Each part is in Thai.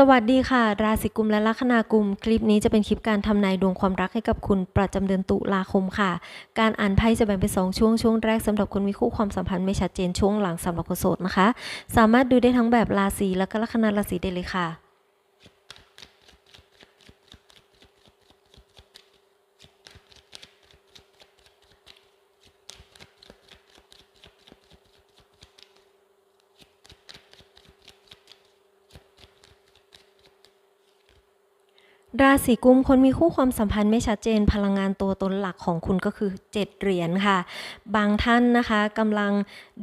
สวัสดีค่ะ ราศีกุมและลัคนากุม คลิปนี้จะเป็นคลิปการทำนายดวงความรักให้กับคุณประจำเดือนตุลาคมค่ะ การอ่านไพ่จะแบ่งเป็นสองช่วงช่วงแรกสำหรับคนมีคู่ความสัมพันธ์ไม่ชัดเจนช่วงหลังสำหรับคนโสดนะคะ สามารถดูได้ทั้งแบบราศีและก็ลัคนาราศีได้เลยค่ะ ราศีกุมคนมีคู่ความสัมพันธ์ไม่ชัดเจนพลังงานตัวตนหลักของคุณก็คือ 7 เหรียญค่ะ บางท่านนะคะกำลัง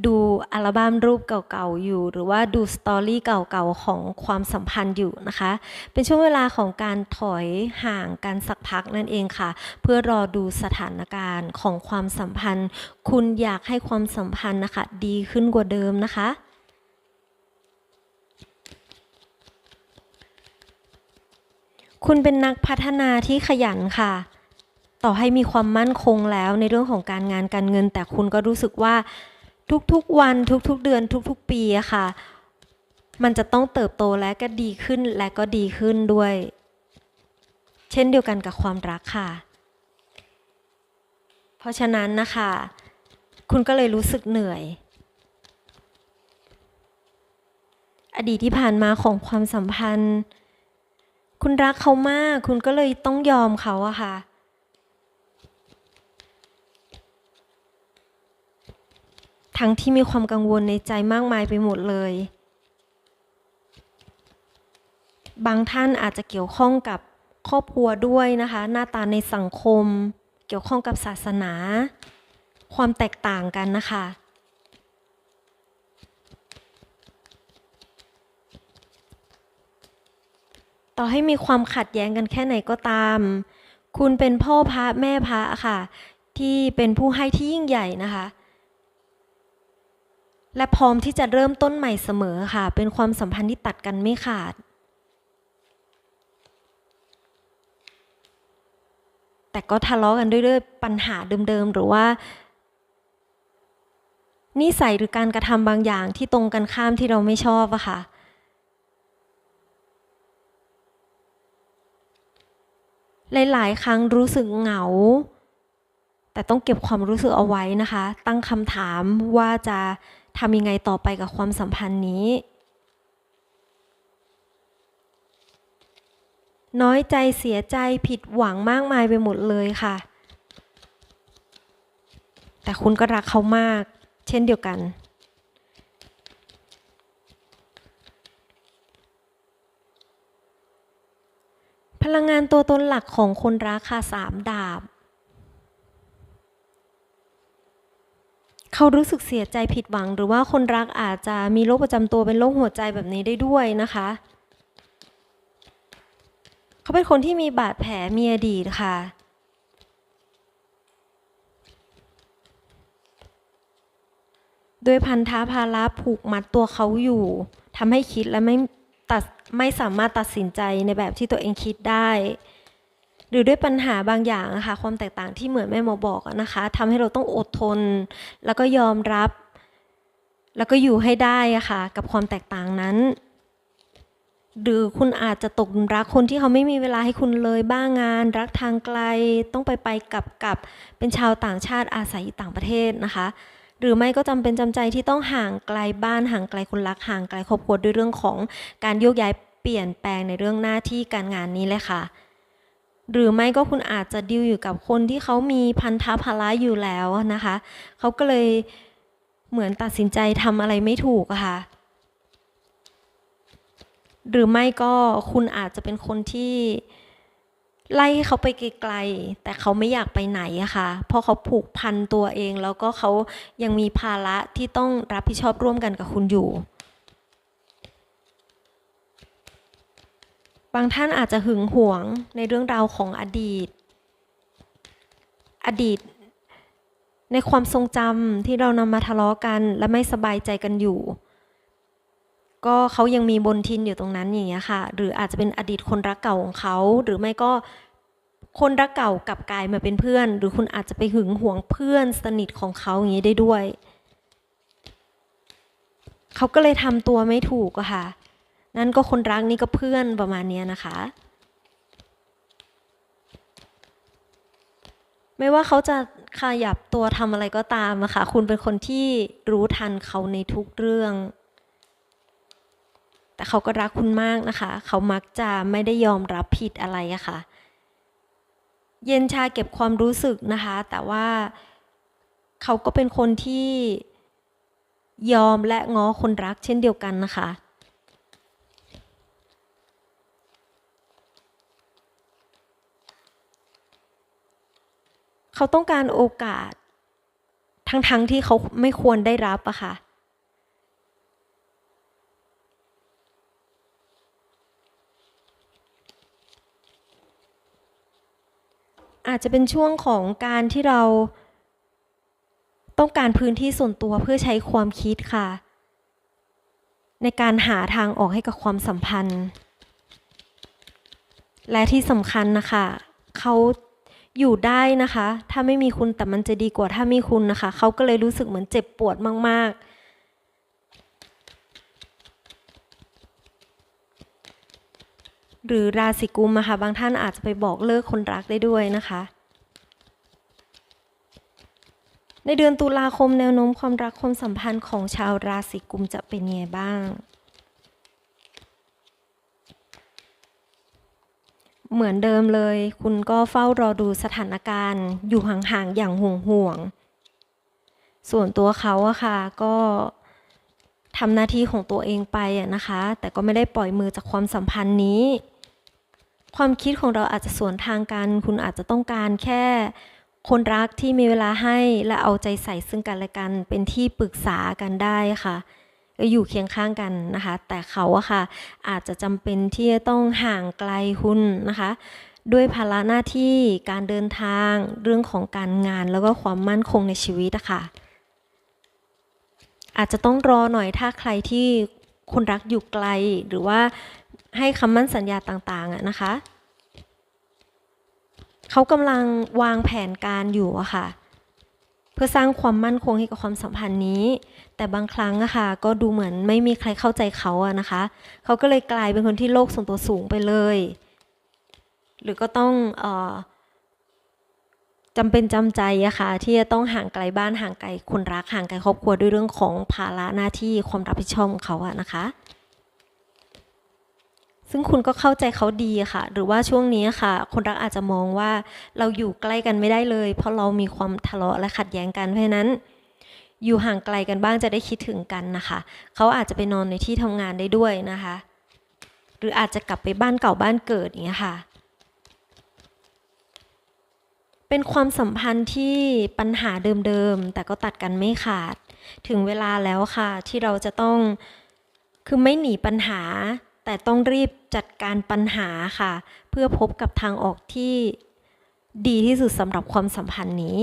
ดูอัลบั้มรูปเก่าๆอยู่ หรือว่าดูสตอรี่เก่าๆของความสัมพันธ์อยู่นะคะ เป็นช่วงเวลาของการถอยห่างกันสักพักนั่นเองค่ะ เพื่อรอดูสถานการณ์ของความสัมพันธ์ คุณอยากให้ความสัมพันธ์นะคะ ดีขึ้นกว่าเดิมนะคะ คุณเป็นนักพัฒนาที่ขยันค่ะ ต่อให้มีความมั่นคงแล้วในเรื่องของการงานการเงิน แต่คุณก็รู้สึกว่าทุกๆวันทุกๆเดือนทุกๆปีอะค่ะ มันจะต้องเติบโตและก็ดีขึ้นและก็ดีขึ้นด้วย เช่นเดียวกันกับความรักค่ะ เพราะฉะนั้นนะคะ คุณก็เลยรู้สึกเหนื่อย อดีตที่ผ่านมาของความสัมพันธ์ คุณรักเขามาก คุณก็เลยต้องยอมเขาอะค่ะ ทั้งที่มีความกังวลในใจมากมายไปหมดเลย บางท่านอาจจะเกี่ยวข้องกับครอบครัวด้วยนะคะ หน้าตาในสังคม เกี่ยวข้องกับศาสนา ความแตกต่างกันนะคะ ต่อให้มีความขัดแย้งกันแค่ไหนก็ตาม คุณเป็นพ่อพระแม่พระค่ะ ที่เป็นผู้ให้ที่ยิ่งใหญ่นะคะ และพร้อมที่จะเริ่มต้นใหม่เสมอค่ะ เป็นความสัมพันธ์ที่ตัดกันไม่ขาด แต่ก็ทะเลาะกันด้วยด้วยปัญหาเดิมๆ หรือว่านิสัยหรือการกระทำบางอย่างที่ตรงกันข้ามที่เราไม่ชอบอะค่ะ หลาย ๆ ครั้งรู้สึกเหงา แต่ต้องเก็บความรู้สึกเอาไว้นะคะ ตั้งคำถามว่าจะทำยังไงต่อไปกับความสัมพันธ์นี้ น้อยใจเสียใจผิดหวังมากมายไปหมดเลยค่ะ แต่คุณก็รักเขามาก เช่นเดียวกัน พลังงานตัวตนหลักของคนรักค่ะสามดาบ เขารู้สึกเสียใจผิดหวัง หรือว่าคนรักอาจจะมีโรคประจำตัวเป็นโรคหัวใจแบบนี้ได้ด้วยนะคะ เขาเป็นคนที่มีบาดแผลมีอดีตค่ะด้วยพันธะภาระผูกมัดตัวเขาอยู่ทำให้คิดและไม่ ไม่สามารถตัดสินใจในแบบที่ตัวเองคิดได้ หรือด้วยปัญหาบางอย่างอะคะความแตกต่างที่เหมือนแม่หมอบอกนะคะทำให้เราต้องอดทน แล้วก็ยอมรับ แล้วก็อยู่ให้ได้ะค่ะกับความแตกต่างนั้น หรือคุณอาจจะตกหลุมรักคนที่เขาไม่มีเวลาให้คุณเลยบ้างงาน รักทางไกลต้องไปไปกลับกับเป็นชาวต่างชาติอาศัยอยู่ต่างประเทศนะคะ หรือไม่ก็จำเป็นจำใจที่ต้องห่างไกลบ้านห่างไกลคนรักห่างไกลครอบครัวด้วยเรื่องของการโยกย้ายเปลี่ยนแปลงในเรื่องหน้าที่การงานนี้เลยค่ะ หรือไม่ก็คุณอาจจะดิวอยู่กับคนที่เขามีพันธะภาระอยู่แล้วนะคะเขาก็เลยเหมือนตัดสินใจทำอะไรไม่ถูกอะค่ะหรือไม่ก็คุณอาจจะเป็นคนที่ ไล่ให้เขาไปไกลๆแต่เขาไม่อยากไปไหนอะค่ะ เพราะเขาผูกพันตัวเอง แล้วก็เขายังมีภาระที่ต้องรับผิดชอบร่วมกันกับคุณอยู่ บางท่านอาจจะหึงหวงในเรื่องราวของอดีต อดีต ในความทรงจำที่เรานำมาทะเลาะกันและไม่สบายใจกันอยู่ ก็เขายังมีบนทินอยู่ตรงนั้นอย่างเงี้ยค่ะ หรืออาจจะเป็นอดีตคนรักเก่าของเขาหรือไม่ก็คนรักเก่ากลับกลายมาเป็นเพื่อน หรือคุณอาจจะไปหึงหวงเพื่อนสนิทของเขาอย่างนี้ได้ด้วย เขาก็เลยทำตัวไม่ถูกอะค่ะ นั่นก็คนรักนี่ก็เพื่อนประมาณเนี้ยนะคะ ไม่ว่าเขาจะขยับตัวทำอะไรก็ตามอะค่ะ คุณเป็นคนที่รู้ทันเขาในทุกเรื่อง แต่เขาก็รักคุณมากนะคะ เขามักจะไม่ได้ยอมรับผิดอะไรอะค่ะ เย็นชาเก็บความรู้สึกนะคะ แต่ว่าเขาก็เป็นคนที่ยอมและง้อคนรักเช่นเดียวกันนะคะเขาต้องการโอกาส ทั้งๆทที่เขาไม่ควรได้รับอะค่ะ อาจจะเป็นช่วงของการที่เรา ต้องการพื้นที่ส่วนตัวเพื่อใช้ความคิดค่ะ ในการหาทางออกให้กับความสัมพันธ์ และที่สำคัญนะคะเขาอยู่ได้นะคะ ถ้าไม่มีคุณแต่มันจะดีกว่าถ้ามีคุณนะคะ เขาก็เลยรู้สึกเหมือนเจ็บปวดมากๆ หรือราศีกุมอะค่ะบางท่านอาจจะไปบอกเลิกคนรักได้ด้วยนะคะ ในเดือนตุลาคมแนวโน้มความรักความสัมพันธ์ของชาวราศีกุมจะเป็นยังไงบ้าง เหมือนเดิมเลย คุณก็เฝ้ารอดูสถานการณ์ อยู่ห่างๆอย่างห่วงๆส่วนตัวเขาอะค่ะก็ทำหน้าที่ของตัวเองไปอะนะคะ แต่ก็ไม่ได้ปล่อยมือจากความสัมพันธ์นี้ ความคิดของเราอาจจะสวนทางกัน คุณอาจจะต้องการแค่คนรักที่มีเวลาให้และเอาใจใส่ซึ่งกันและกัน เป็นที่ปรึกษากันได้ค่ะ อยู่เคียงข้างกันนะคะ แต่เขาอะค่ะ อาจจะจำเป็นที่จะต้องห่างไกลคุณนะคะ ด้วยภาระหน้าที่การเดินทางเรื่องของการงานแล้วก็ความมั่นคงในชีวิตอะค่ะ อาจจะต้องรอหน่อยถ้าใครที่คนรักอยู่ไกลหรือว่า ให้คำมั่นสัญญาต่างๆอะนะคะ เขากำลังวางแผนการอยู่อะค่ะ เพื่อสร้างความมั่นคงให้กับความสัมพันธ์นี้ แต่บางครั้งอะค่ะ ก็ดูเหมือนไม่มีใครเข้าใจเขาอะนะคะ เขาก็เลยกลายเป็นคนที่โลกส่วนตัวสูงไปเลย หรือก็ต้องออจำเป็นจำใจอะค่ะที่จะต้องห่างไกลบ้านห่างไกลคนรักห่างไกลครอบครัวด้วยเรื่องของภาระหน้าที่ความรับผิดชอบของเขาอะนะคะ ซึ่งคุณก็เข้าใจเขาดีค่ะ หรือว่าช่วงนี้ค่ะ คนรักอาจจะมองว่าเราอยู่ใกล้กันไม่ได้เลย เพราะเรามีความทะเลาะและขัดแย้งกันเพราะนั้น อยู่ห่างไกลกันบ้างจะได้คิดถึงกันนะคะ เขาอาจจะไปนอนในที่ทำงานได้ด้วยนะคะ หรืออาจจะกลับไปบ้านเก่าบ้านเกิดอย่างเงี้ยค่ะเป็นความสัมพันธ์ที่ปัญหาเดิมๆ แต่ก็ตัดกันไม่ขาด ถึงเวลาแล้วค่ะ ที่เราจะต้อง คือไม่หนีปัญหา แต่ต้องรีบจัดการปัญหาค่ะ เพื่อพบกับทางออกที่ดีที่สุดสำหรับความสัมพันธ์นี้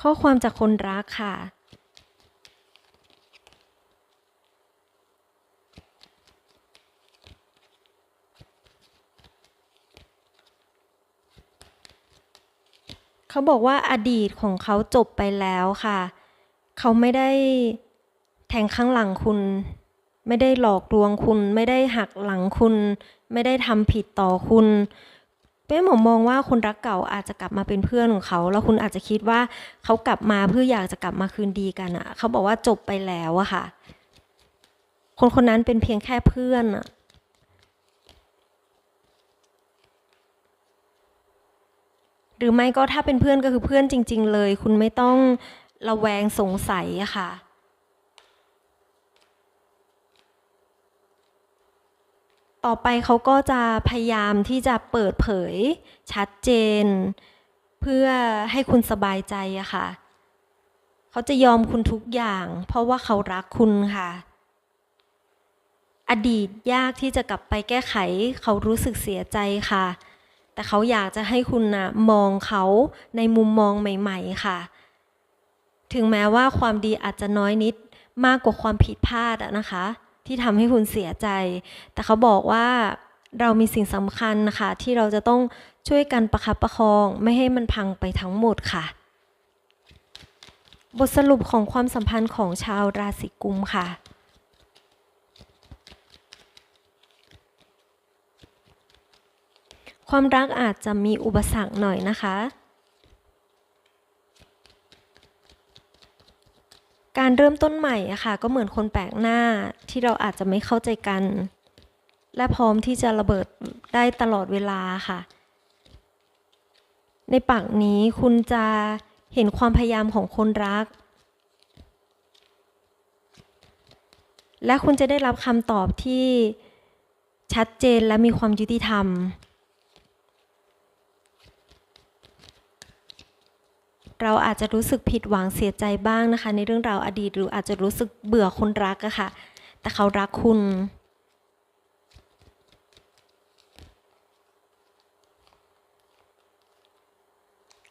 ข้อความจากคนรักค่ะ เขาบอกว่าอดีตของเขาจบไปแล้วค่ะ เขาไม่ได้แทงข้างหลังคุณ ไม่ได้หลอกลวงคุณ ไม่ได้หักหลังคุณ ไม่ได้ทำผิดต่อคุณเป้หมอมองว่าคนรักเก่าอาจจะกลับมาเป็นเพื่อนของเขา แล้วคุณอาจจะคิดว่าเขากลับมาเพื่ออยากจะกลับมาคืนดีกันอะเขาบอกว่าจบไปแล้วอะค่ะ คนคนนั้นเป็นเพียงแค่เพื่อนอะ หรือไม่ก็ถ้าเป็นเพื่อนก็คือเพื่อนจริง ๆ เลย คุณไม่ต้องระแวงสงสัยอะค่ะ ต่อไปเขาก็จะพยายามที่จะเปิดเผย ชัดเจน เพื่อให้คุณสบายใจอะค่ะ เขาจะยอมคุณทุกอย่าง เพราะว่าเขารักคุณค่ะ อดีตยากที่จะกลับไปแก้ไข เขารู้สึกเสียใจค่ะ แต่เขาอยากจะให้คุณนะมองเขาในมุมมองใหม่ ๆ ค่ะ ถึงแม้ว่าความดีอาจจะน้อยนิดมากกว่าความผิดพลาดอะนะคะ ที่ทำให้คุณเสียใจ แต่เขาบอกว่าเรามีสิ่งสำคัญนะคะที่เราจะต้องช่วยกันประคับประคองไม่ให้มันพังไปทั้งหมดค่ะ บทสรุปของความสัมพันธ์ของชาวราศีกุมค่ะ ความรักอาจจะมีอุปสรรคหน่อยนะคะ การเริ่มต้นใหม่อะค่ะก็เหมือนคนแปลกหน้าที่เราอาจจะไม่เข้าใจกัน และพร้อมที่จะระเบิดได้ตลอดเวลาค่ะ ในปากนี้คุณจะเห็นความพยายามของคนรัก และคุณจะได้รับคำตอบที่ชัดเจนและมีความยุติธรรม เราอาจจะรู้สึกผิดหวังเสียใจบ้างนะคะ ในเรื่องราวอดีต หรืออาจจะรู้สึกเบื่อคนรักอะค่ะ แต่เขารักคุณ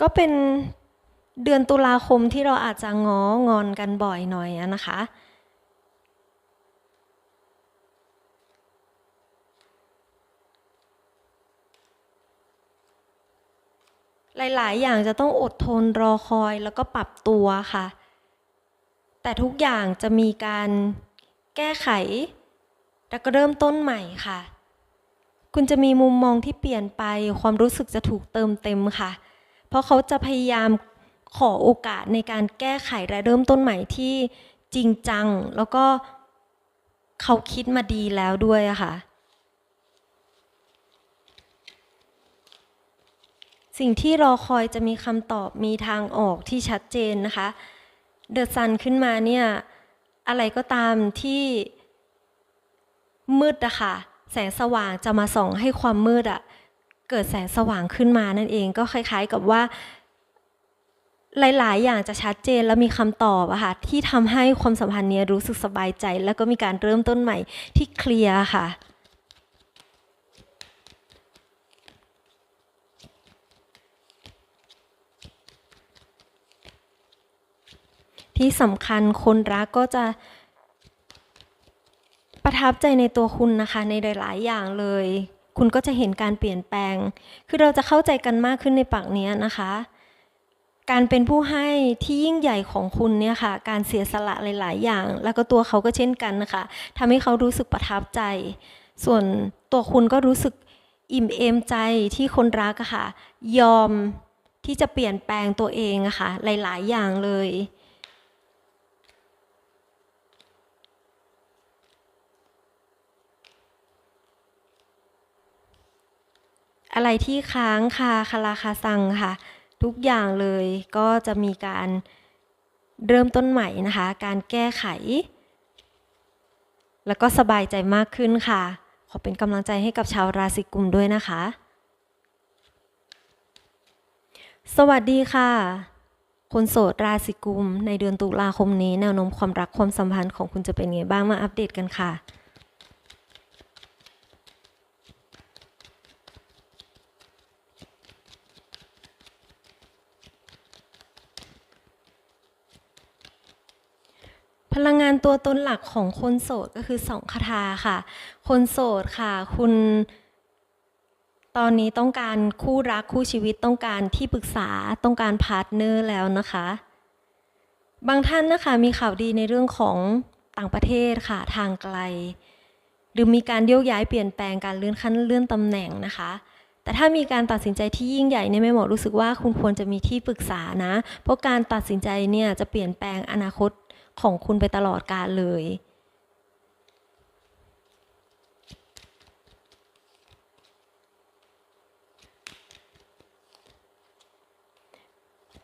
ก็เป็นเดือนตุลาคมที่เราอาจจะง้องอนกันบ่อยหน่อยนะคะ หลาย ๆ อย่างจะต้องอดทนรอคอยแล้วก็ปรับตัวค่ะ แต่ทุกอย่างจะมีการแก้ไข แล้วก็เริ่มต้นใหม่ค่ะ คุณจะมีมุมมองที่เปลี่ยนไปความรู้สึกจะถูกเติมเต็มค่ะ เพราะเขาจะพยายามขอโอกาสในการแก้ไขและเริ่มต้นใหม่ที่จริงจัง แล้วก็เขาคิดมาดีแล้วด้วยอะค่ะ สิ่งที่รอคอยจะมีคำตอบมีทางออกที่ชัดเจนนะคะเดอะซันขึ้นมาเนี่ยอะไรก็ตามที่มืดอะค่ะแสงสว่างจะมาส่องให้ความมืดอะเกิดแสงสว่างขึ้นมานั่นเองก็คล้าย ๆกับว่า หลาย ๆ อย่างจะชัดเจนและมีคำตอบอะค่ะที่ทำให้ความสัมพันธ์เนี้ยรู้สึกสบายใจ แล้วก็มีการเริ่มต้นใหม่ที่เคลียร์ค่ะ ที่สำคัญคนรักก็จะประทับใจในตัวคุณนะคะในหลาย ๆ อย่างเลย คุณก็จะเห็นการเปลี่ยนแปลง คือเราจะเข้าใจกันมากขึ้นในปากเนี้ยนะคะ การเป็นผู้ให้ที่ยิ่งใหญ่ของคุณเนี่ยค่ะ การเสียสละหลาย ๆ อย่าง แล้วก็ตัวเขาก็เช่นกันนะคะทำให้เขารู้สึกประทับใจ ส่วนตัวคุณก็รู้สึกอิ่มเอมใจที่คนรักอะค่ะ ยอมที่จะเปลี่ยนแปลงตัวเองอะค่ะหลาย ๆ อย่างเลย อะไรที่ค้างคาคาราคาซังค่ะ ทุกอย่างเลยก็จะมีการเริ่มต้นใหม่นะคะ การแก้ไข แล้วก็สบายใจมากขึ้นค่ะ ขอเป็นกำลังใจให้กับชาวราศีกุมด้วยนะคะ สวัสดีค่ะ คนโสดราศีกุม ในเดือนตุลาคมนี้แนวโน้มความรักความสัมพันธ์ของคุณจะเป็นไงบ้างมาอัปเดตกันค่ะ พลังงานตัวตนหลักของคนโสดก็คือสองคาถาค่ะ คนโสดค่ะ คุณตอนนี้ต้องการคู่รักคู่ชีวิตต้องการที่ปรึกษาต้องการพาร์ทเนอร์แล้วนะคะ บางท่านนะคะมีข่าวดีในเรื่องของต่างประเทศค่ะทางไกล หรือมีการโยกย้ายเปลี่ยนแปลงการเลื่อนขั้นเลื่อนตำแหน่งนะคะ แต่ถ้ามีการตัดสินใจที่ยิ่งใหญ่เนี่ยแม่หมอรู้สึกว่าคุณควรจะมีที่ปรึกษานะ เพราะการตัดสินใจเนี่ยจะเปลี่ยนแปลงอนาคต ของคุณไปตลอดกาลเลย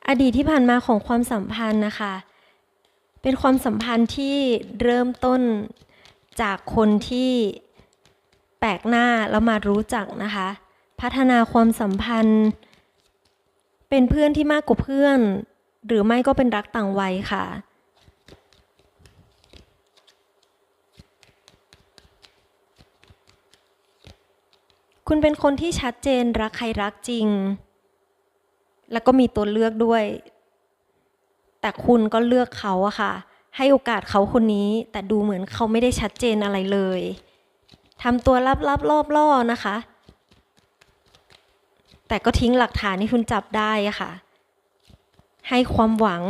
อดีตที่ผ่านมาของความสัมพันธ์นะคะ เป็นความสัมพันธ์ที่เริ่มต้นจากคนที่แปลกหน้าแล้วมารู้จักนะคะ พัฒนาความสัมพันธ์ เป็นเพื่อนที่มากกว่าเพื่อน หรือไม่ก็เป็นรักต่างวัยค่ะ คุณเป็นคนที่ชัดเจนรักใครรักจริง แล้วก็มีตัวเลือกด้วย แต่คุณก็เลือกเขาอะค่ะ ให้โอกาสเขาคนนี้ แต่ดูเหมือนเขาไม่ได้ชัดเจนอะไรเลยทำตัวลับๆล่อๆนะคะ แต่ก็ทิ้งหลักฐานที่คุณจับได้อะค่ะ ให้ความหวัง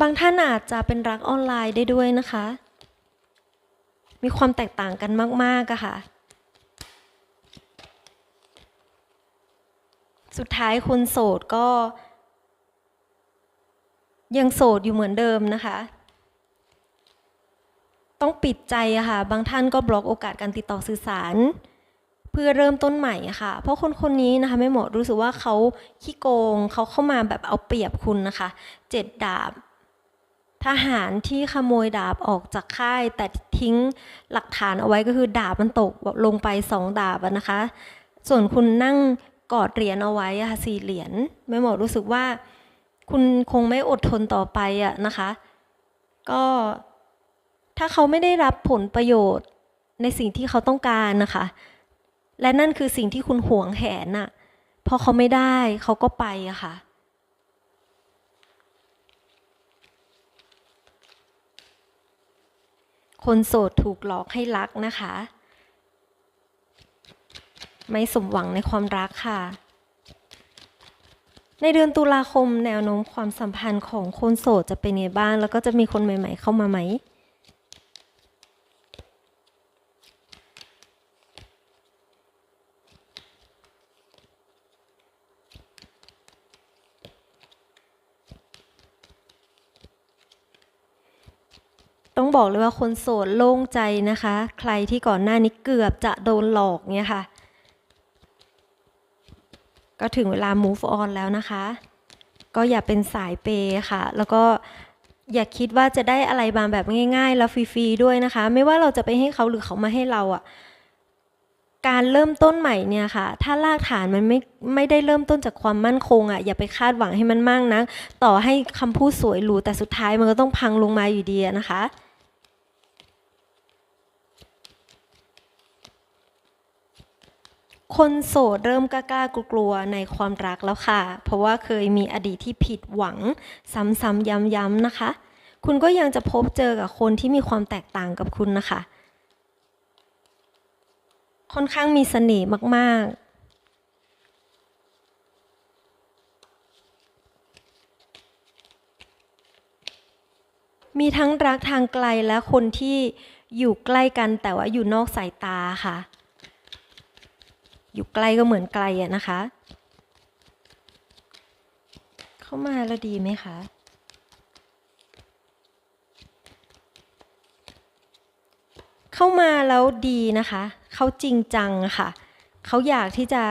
บางท่านอาจจะเป็นรักออนไลน์ได้ด้วยนะคะ มีความแตกต่างกันมากๆอะค่ะ สุดท้ายคนโสดก็ ยังโสดอยู่เหมือนเดิมนะคะ ต้องปิดใจอะค่ะ บางท่านก็บล็อกโอกาสการติดต่อสื่อสาร เพื่อเริ่มต้นใหม่อะค่ะ เพราะคนคนนี้นะคะไม่เหมาะรู้สึกว่าเขาขี้โกงเขาเข้ามาแบบเอาเปรียบคุณนะคะ เจ็ดดาบ ทหารที่ขโมยดาบออกจากค่าย แต่ทิ้งหลักฐานเอาไว้ก็คือดาบมันตกลงไปสองดาบนะคะ ส่วนคุณนั่งกอดเหรียญเอาไว้ค่ะสี่เหรียญไม่หมอรู้สึกว่า คุณคงไม่อดทนต่อไปอะนะคะ ก็ถ้าเขาไม่ได้รับผลประโยชน์ในสิ่งที่เขาต้องการนะคะ และนั่นคือสิ่งที่คุณหวงแหนอะพอเขาไม่ได้เขาก็ไปอะค่ะ คนโสดถูกหลอกให้รักนะคะ ไม่สมหวังในความรักค่ะ ในเดือนตุลาคมแนวโน้มความสัมพันธ์ของคนโสดจะเป็นไงบ้าง แล้วก็จะมีคนใหม่ ๆ เข้ามาไหม บอกเลยว่าคนโสดโล่งใจนะคะ ใครที่ก่อนหน้านี้เกือบจะโดนหลอกเนี่ยค่ะ ก็ถึงเวลา move on แล้วนะคะ ก็อย่าเป็นสายเปย์ค่ะ แล้วก็อย่าคิดว่าจะได้อะไรมางแบบง่ายๆ แล้วฟรีๆด้วยนะคะ ไม่ว่าเราจะไปให้เขาหรือเขามาให้เราอะ่ะการเริ่มต้นใหม่เนี่ยค่ะ ถ้ารากฐานมันไม่ไม่ได้เริ่มต้นจากความมั่นคงอะ่ะ อย่าไปคาดหวังให้มันมากนะ ต่อให้คำพูดสวยหรูแต่สุดท้ายมันก็ต้องพังลงมาอยู่ดีนะคะ คนโสดเริ่มกล้ากลัวๆในความรักแล้วค่ะ เพราะว่าเคยมีอดีตที่ผิดหวัง ซ้ำๆย้ำๆนะคะ คุณก็ยังจะพบเจอกับคนที่มีความแตกต่างกับคุณนะคะ ค่อนข้างมีเสน่ห์มากๆมีทั้งรักทางไกลและคนที่อยู่ใกล้กันแต่ว่าอยู่นอกสายตาค่ะ อยู่ใกลก็เหมือนไกลอะนะคะ เข้ามาแล้วดีไหมคะ เข้ามาแล้วดีนะคะ เขาจริงจังค่ะ เขาอยากที่จะ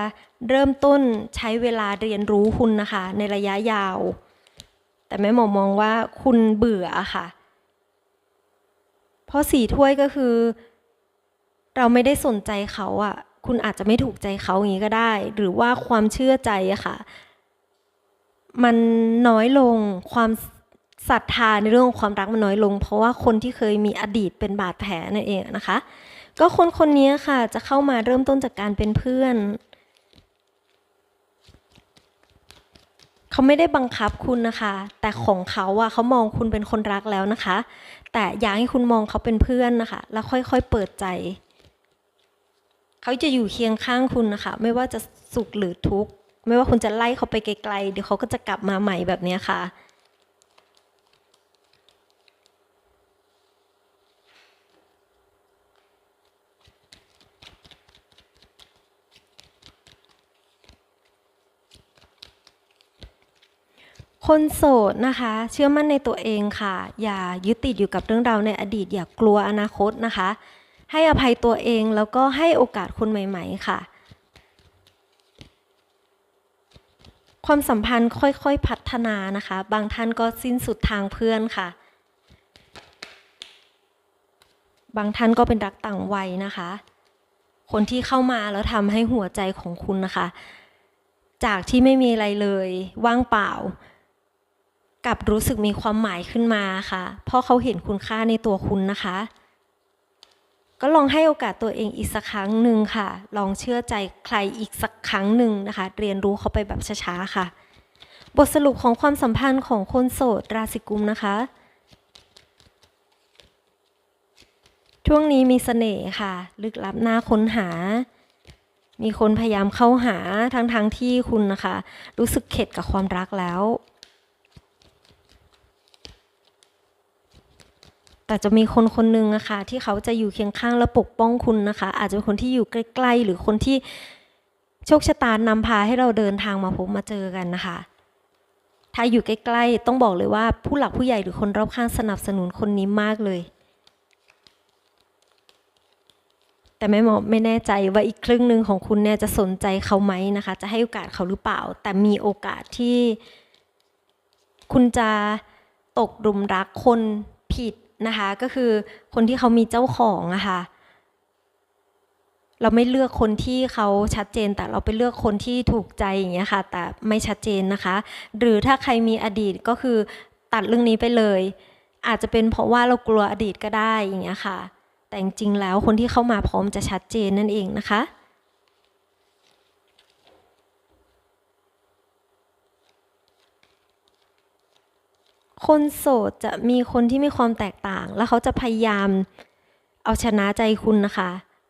เริ่มต้นใช้เวลาเรียนรู้คุณนะคะ ในระยะยาว แต่แม่หมอมองว่าคุณเบื่อค่ะ เพราะสี่ถ้วยก็คือ เราไม่ได้สนใจเขาอะ คุณอาจจะไม่ถูกใจเขาอย่างนี้ก็ได้ หรือว่าความเชื่อใจอะค่ะ มันน้อยลงความศรัทธาในเรื่องของความรักมันน้อยลง เพราะว่าคนที่เคยมีอดีตเป็นบาดแผลนั่นเองนะคะ ก็คนคนนี้ค่ะ จะเข้ามาเริ่มต้นจากการเป็นเพื่อน เขาไม่ได้บังคับคุณนะคะ แต่ของเขาอะเขามองคุณเป็นคนรักแล้วนะคะ แต่อยากให้คุณมองเขาเป็นเพื่อนนะคะ แล้วค่อยๆเปิดใจ เขาจะอยู่เคียงข้างคุณนะคะ ไม่ว่าจะสุขหรือทุกข์ ไม่ว่าคุณจะไล่เขาไปไกลๆ เดี๋ยวเขาก็จะกลับมาใหม่แบบนี้ค่ะ คนโสดนะคะ เชื่อมั่นในตัวเองค่ะ อย่ายึดติดอยู่กับเรื่องราวในอดีต อย่ากลัวอนาคตนะคะ ให้อภัยตัวเองแล้วก็ให้โอกาสคนใหม่ ๆ ค่ะ ความสัมพันธ์ค่อยๆพัฒนานะคะ บางท่านก็สิ้นสุดทางเพื่อนค่ะ บางท่านก็เป็นรักต่างวัยนะคะ คนที่เข้ามาแล้วทำให้หัวใจของคุณนะคะ จากที่ไม่มีอะไรเลยว่างเปล่ากลับรู้สึกมีความหมายขึ้นมาค่ะ เพราะเขาเห็นคุณค่าในตัวคุณนะคะ ก็ลองให้โอกาสตัวเองอีกสักครั้งหนึ่งค่ะ ลองเชื่อใจใครอีกสักครั้งหนึ่งนะคะ เรียนรู้เขาไปแบบช้าๆค่ะ บทสรุปของความสัมพันธ์ของคนโสดราศีกุมนะคะ ช่วงนี้มีเสน่ห์ค่ะ ลึกลับหน่าค้นหา มีคนพยายามเข้าหาทั้งทางๆที่คุณนะคะ รู้สึกเข็ดกับความรักแล้ว แต่จะมีคนคนหนึ่งอะคะที่เขาจะอยู่เคียงข้างและปกป้องคุณนะคะ อาจจะเป็นคนที่อยู่ใกล้ๆ หรือคนที่โชคชะตานำพาให้เราเดินทางมาพบมาเจอกันนะคะ ถ้าอยู่ใกล้ๆ ต้องบอกเลยว่าผู้หลักผู้ใหญ่หรือคนรอบข้างสนับสนุนคนนี้มากเลย แต่ไม่หมอไม่แน่ใจว่าอีกครึ่งหนึ่งของคุณเนี่ยจะสนใจเขาไหมนะคะ จะให้โอกาสเขาหรือเปล่า แต่มีโอกาสที่คุณจะตกหลุมรักคนผิด นะคะ ก็คือคนที่เขามีเจ้าของอะค่ะเราไม่เลือกคนที่เขาชัดเจนแต่เราไปเลือกคนที่ถูกใจอย่างเงี้ยค่ะ แต่ไม่ชัดเจนนะคะ หรือถ้าใครมีอดีตก็คือตัดเรื่องนี้ไปเลย อาจจะเป็นเพราะว่าเรากลัวอดีตก็ได้อย่างเงี้ยค่ะ แต่จริงๆแล้วคนที่เข้ามาพร้อมจะชัดเจนนั่นเองนะคะ คนโสดจะมีคนที่มีความแตกต่าง แล้วเขาจะพยายามเอาชนะใจคุณนะคะ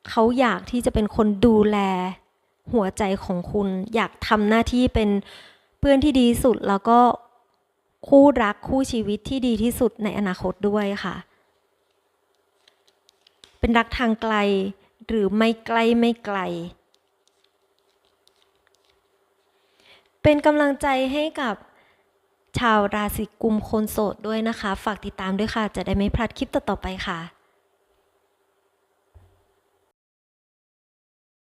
เขาอยากที่จะเป็นคนดูแลหัวใจของคุณ อยากทำหน้าที่เป็นเพื่อนที่ดีสุดแล้วก็คู่รักคู่ชีวิตที่ดีที่สุดในอนาคตด้วยค่ะ เป็นรักทางไกลหรือไม่ใกล้ไม่ไกล เป็นกำลังใจให้กับ ชาวราศีกุมคนโสดด้วยนะคะ ฝากติดตามด้วยค่ะ จะได้ไม่พลาดคลิปต่อๆไปค่ะ